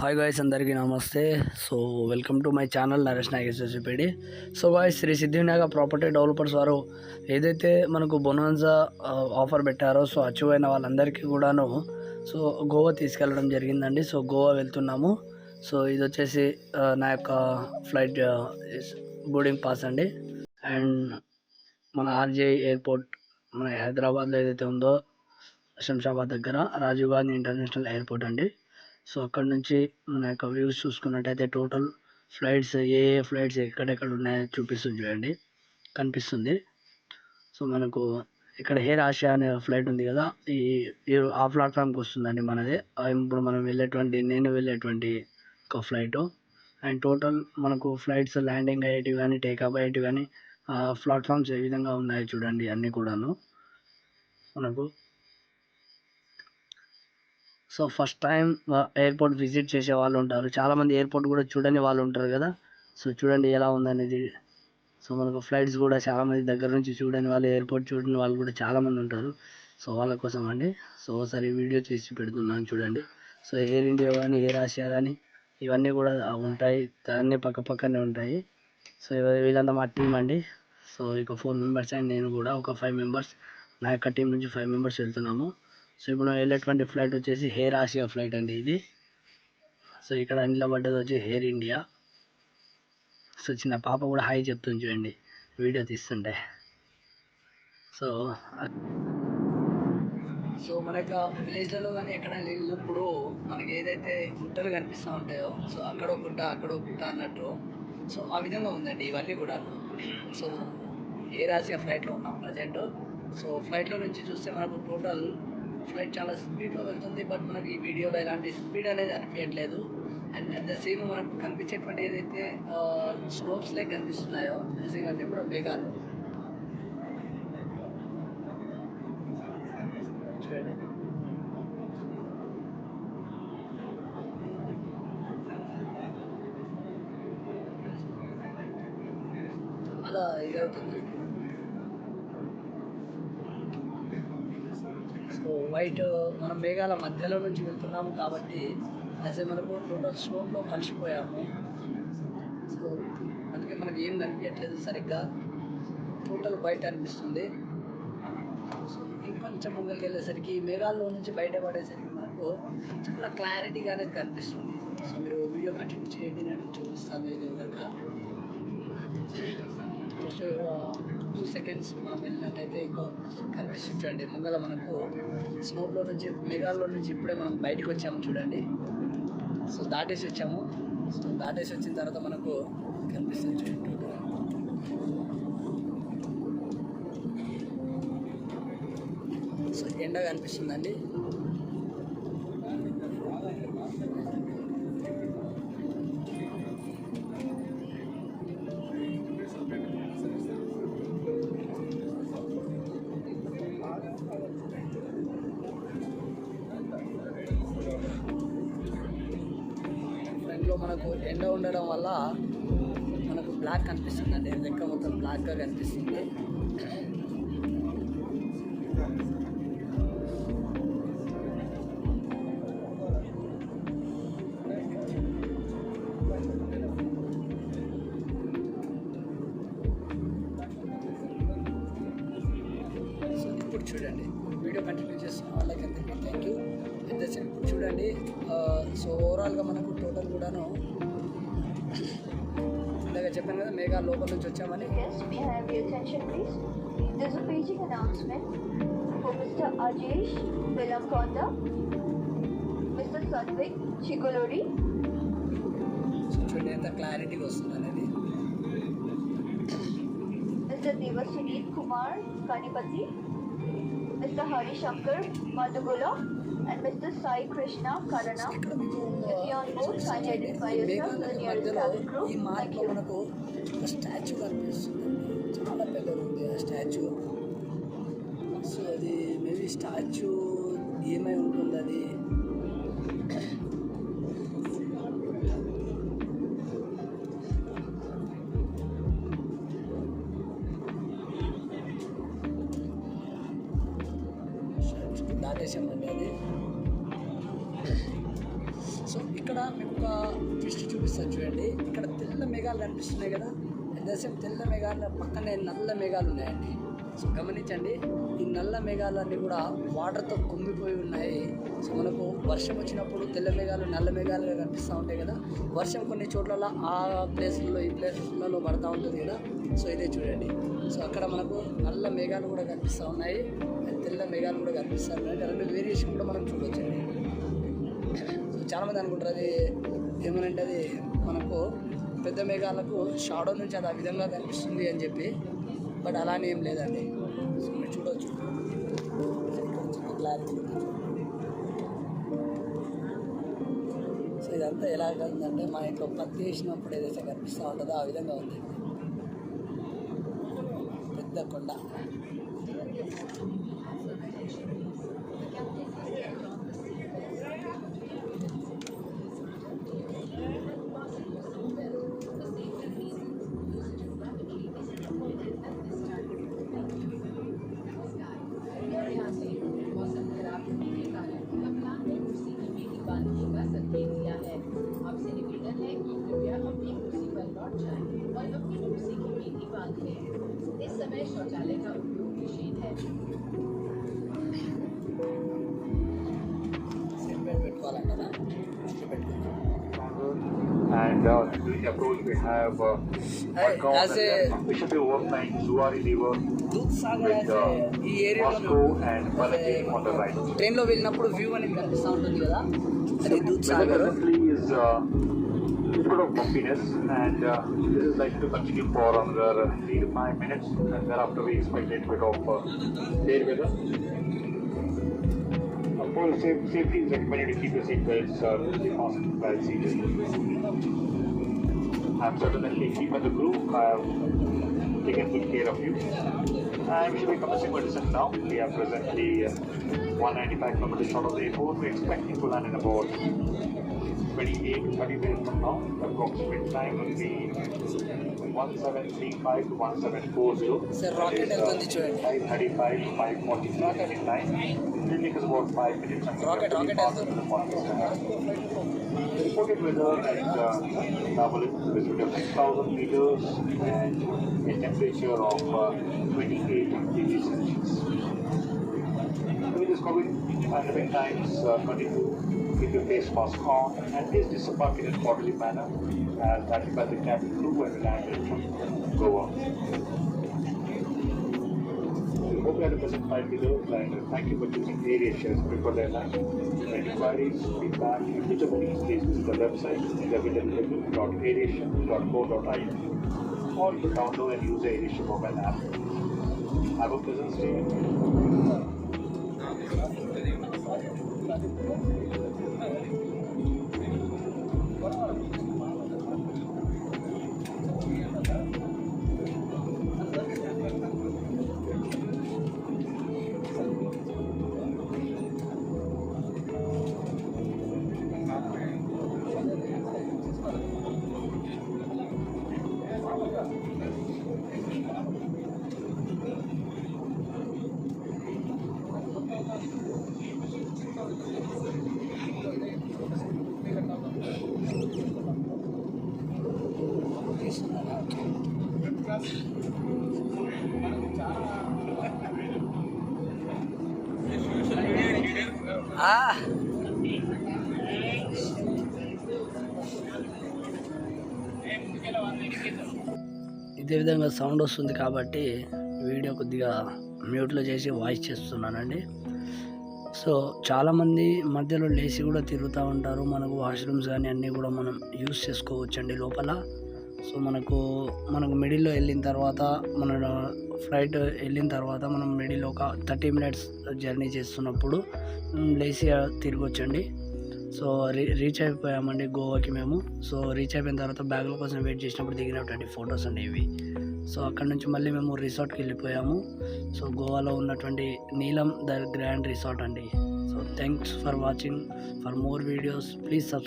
Hi guys అందరికీ నమస్తే. So welcome to my channel Naresh Nageswarapedi so guys Sri Siddhivinayaka property developers వారు ఏదైతే మనకు బొనాన్సా ఆఫర్ పెట్టారో సో అచీవ్ అయిన వాళ్ళందరికీ కూడాను సో గోవా తీసుకెళ్ళడం జరిగిందండి. సో గోవా వెళ్తున్నాము. సో ఇది వచ్చేసి నా యొక్క ఫ్లైట్ బోర్డింగ్ పాస్ అండి. అండ్ మన ఆర్జే ఎయిర్పోర్ట్ మన హైదరాబాద్లో ఏదైతే ఉందో శంషాబాద్ దగ్గర రాజీవ్ గాంధీ ఇంటర్నేషనల్ ఎయిర్పోర్ట్ అండి. సో అక్కడ నుంచి మన యొక్క వ్యూస్ చూసుకున్నట్టయితే టోటల్ ఫ్లైట్స్ ఏ ఏ ఫ్లైట్స్ ఎక్కడెక్కడ ఉన్నాయో చూపిస్తుంది చూడండి. కనిపిస్తుంది. సో మనకు ఇక్కడ హెయిర్ ఆసియా అనే ఫ్లైట్ ఉంది కదా. ఈ ఈ ఆ ప్లాట్ఫామ్కి వస్తుందండి మనది. ఆ ఇప్పుడు మనం వెళ్ళేటువంటి నేను వెళ్ళేటువంటి ఒక ఫ్లైట్. అండ్ టోటల్ మనకు ఫ్లైట్స్ ల్యాండింగ్ అయ్యేటివి కానీ టేకప్ అయ్యేటివి కానీ ప్లాట్ఫామ్స్ ఏ విధంగా ఉన్నాయో చూడండి అన్నీ కూడాను. మనకు so first time airport visit చేసే వాళ్ళు ఉంటారు. చాలామంది ఎయిర్పోర్ట్ కూడా చూడని వాళ్ళు ఉంటారు కదా. సో చూడండి ఎలా ఉందనేది. సో మనకు ఫ్లైట్స్ కూడా చాలామంది దగ్గర నుంచి చూడని వాళ్ళు ఎయిర్పోర్ట్ చూడని వాళ్ళు కూడా చాలామంది ఉంటారు. సో వాళ్ళ కోసం అండి. సో ఒకసారి వీడియో చేసి పెడుతున్నాను చూడండి. సో ఎయిర్ ఇండియా కానీ ఎయిర్ ఆసియా కానీ ఇవన్నీ కూడా ఉంటాయి. అన్నీ పక్క పక్కనే ఉంటాయి. సో వీళ్ళంతా మా టీం అండి. సో ఇక ఫోర్ మెంబర్స్ అండ్ నేను కూడా ఒక ఫైవ్ మెంబర్స్. నా యొక్క టీం నుంచి ఫైవ్ మెంబర్స్ వెళ్తున్నాము. సో ఇప్పుడు మనం వెళ్ళేటువంటి ఫ్లైట్ వచ్చేసి హెయిర్ ఆసియా ఫ్లైట్ అండి ఇది. సో ఇక్కడ నిలబడ్డది వచ్చి హెయిర్ ఇండియా. సో చిన్న పాప కూడా హాయ్ చెప్తుంది చూడండి వీడియో తీస్తుంటే. సో సో మన యొక్క విలేజ్లలో కానీ ఎక్కడ వెళ్ళినప్పుడు మనకి ఏదైతే గుట్టలు కనిపిస్తూ ఉంటాయో సో అక్కడ గుట్ట అక్కడ గుట్ట అన్నట్టు. సో ఆ విధంగా ఉందండి ఇవన్నీ కూడా సో ఏ రాసిగా ఫ్లైట్లో ఉన్నాం ప్రజెంట్. సో ఫ్లైట్లో నుంచి చూస్తే మనకు టోటల్ ఫ్లైట్ చాలా స్పీడ్లో వెళ్తుంది బట్ మనకి ఈ వీడియోలో ఎలాంటి స్పీడ్ అనేది అనిపించట్లేదు. అండ్ అట్ ద సేమ్ మనకు కనిపించేటువంటి ఏదైతే స్లోప్స్ లైక్ కనిపిస్తున్నాయో అంటే కూడా మేఘాలు చూడండి. అలా ఇదవుతుంది సో వైట్ మనం మేఘాల మధ్యలో నుంచి వెళ్తున్నాము కాబట్టి అసలు మనకు టోటల్ స్లోప్లో కలిసిపోయాము. సో అందుకే మనకి ఏం కనిపించట్లేదు సరిగ్గా. టోటల్ బయట అనిపిస్తుంది. సో ఇంకొంచెం ముందుకు వెళ్ళేసరికి మేఘాల్లో నుంచి బయటపడేసరికి మనకు చాలా క్లారిటీగా అనేది కనిపిస్తుంది. సో మీరు వీడియో కంటిన్యూ చేయండి నేను చూపిస్తాను ఇది టూ సెకండ్స్ మనం వెళ్ళినట్టయితే ఇంకో కనిపిస్తుంది చూడండి ముంగల మనకు స్మోక్లో నుంచి మేఘాల్లో నుంచి ఇప్పుడే మనం బయటకు వచ్చాము చూడండి. సో దాటేసి వచ్చాము. సో దాటేసి వచ్చిన తర్వాత మనకు కనిపిస్తుంది చూడండి. సో ఎండ కనిపిస్తుందండి. మనకు ఎండ ఉండడం వల్ల మనకు బ్లాక్ కనిపిస్తుందండి లెక్క? మొత్తం బ్లాక్గా కనిపిస్తుంది. చూడండి ఆ, సో ఓవరాల్గా మనకు టోటల్ కూడాను ఇందాక చెప్పాను కదా మేఘా లోపల నుంచి వచ్చామని Yes, may I have your attention, please? There's a paging announcement for Mr. Ajesh Velamkonda, Mr. Sadvik Chikolori, so చూడండి ఎంత క్లారిటీగా వస్తుంది అనేది Mr. Devasunit Kumar Kanipati, Mr. Hari Shankar Madhugula, and Mr. Sai Krishna Karana. If you are on board, kindly identify yourself to the nearest cabin crew. Thank you. Statue కనిపిస్తుంది చాలా పెద్దగా ఉంది ఆ స్టాచ్యూ సో అది maybe statue ఏమై ఉంటుంది అది దాటేసామండి అది. సో ఇక్కడ మీకు ఒక ట్విస్ట్ చూపిస్తాను చూడండి. ఇక్కడ తెల్ల మేఘాలు కనిపిస్తున్నాయి కదా. ఎంతసేపు తెల్ల మేఘాల పక్కనే నల్ల మేఘాలు ఉన్నాయండి. సో గమనించండి ఈ నల్ల మేఘాలన్నీ కూడా వాటర్తో కుమ్మిపోయి ఉన్నాయి. సో మనకు వర్షం వచ్చినప్పుడు తెల్ల మేఘాలు నల్ల మేఘాలుగా కనిపిస్తూ ఉంటాయి కదా. వర్షం కొన్ని చోట్ల ఆ ప్లేస్లలో ఈ ప్లేస్లలో పడుతూ ఉంటుంది కదా. సో ఇదే చూడండి. సో అక్కడ మనకు నల్ల మేఘాలు కూడా కనిపిస్తూ ఉన్నాయి. తెల్ల మేఘాలు కూడా కనిపిస్తూ ఉన్నాయి. రెండు వేరియేషన్ కూడా మనం చూడొచ్చండి. సో చాలామంది అనుకుంటారు అది ఏమనంటే అది మనకు పెద్ద మేఘాలకు షాడో నుంచి అది ఆ విధంగా కనిపిస్తుంది అని చెప్పి. బట్ అలానే ఏం లేదండి. సో మీరు చూడవచ్చు క్లారిటీ సో ఇదంతా ఎలా కలిగిందంటే మా ఇంట్లో పత్తి వేసినప్పుడు ఏదైతే కనిపిస్తూ ఉంటుందో ఆ విధంగా ఉంది. పెద్ద కొండ. And uh, during the approach, we have uh, Hey, one count as and a- then officially overflying Zuari River Dudh Sagar with అయితే uh, ఈ ఏరియాలో Moscow and Malaki on the right. ట్రైన్లో వెళ్ళినప్పుడు వ్యూ అనేది కనిపిస్తూ ఉంటుంది కదా అది దూద్ Weather Sagar presently is uh, a bit of bumpiness, and uh, this is likely to continue for another three to five minutes, and thereafter we expect a little bit of uh, fair weather. Of course, safe, safety is recommended to keep your seatbelts uh, really fastened while seated. I'm certain that Keep and the crew have taken good care of you. And we should be commencing our descent now. We are presently uh, 195 kilometers short of the airport. We're expecting to land in about 28, 30 minutes from now. The approximate time will be 1735 to 1740. Sir, rocket is 535 to 540. Rocket in line. It will take us about 5 minutes. Rocket, rocket as well. Uh, the rocket. weather at uh, Naval visibility 6,000 meters and a temperature of uh, 28 degrees Celsius. During this COVID pandemic times, uh, 22 if you face mask on and is disappointed in a orderly manner, as that is by the cabin crew and landed from Goa. We hope you had a pleasant flight with us and thank you for choosing Air Asia preferred airline. For inquiries, feedback, and feasibility, please visit the website www.airasia.co.in or you can download and use the AirAsia mobile app. Have a pleasant stay. ఇదే విధంగా sound వస్తుంది కాబట్టి video కొద్దిగా మ్యూట్లో చేసి voice చేస్తున్నానండి. So చాలామంది మధ్యలో లేచి కూడా తిరుగుతూ ఉంటారు. మనకు వాష్రూమ్స్ కానీ అన్నీ కూడా మనం యూస్ చేసుకోవచ్చండి లోపల. సో మనకు మనకు మిడిల్లో వెళ్ళిన తర్వాత మన ఫ్లైట్ వెళ్ళిన తర్వాత మనం మిడిల్ ఒక థర్టీ మినిట్స్ జర్నీ చేస్తున్నప్పుడు లేసి తిరిగొచ్చండి. సో రీ రీచ్ అయిపోయామండి గోవాకి మేము. సో రీచ్ అయిపోయిన తర్వాత బ్యాగుల కోసం వెయిట్ చేసినప్పుడు దిగినటువంటి ఫొటోస్ అండి ఇవి. సో అక్కడ నుంచి మళ్ళీ మేము రిసార్ట్కి వెళ్ళిపోయాము. సో గోవాలో ఉన్నటువంటి నీలం ద గ్రాండ్ రిసార్ట్ అండి. So thanks for watching. For more videos please subscribe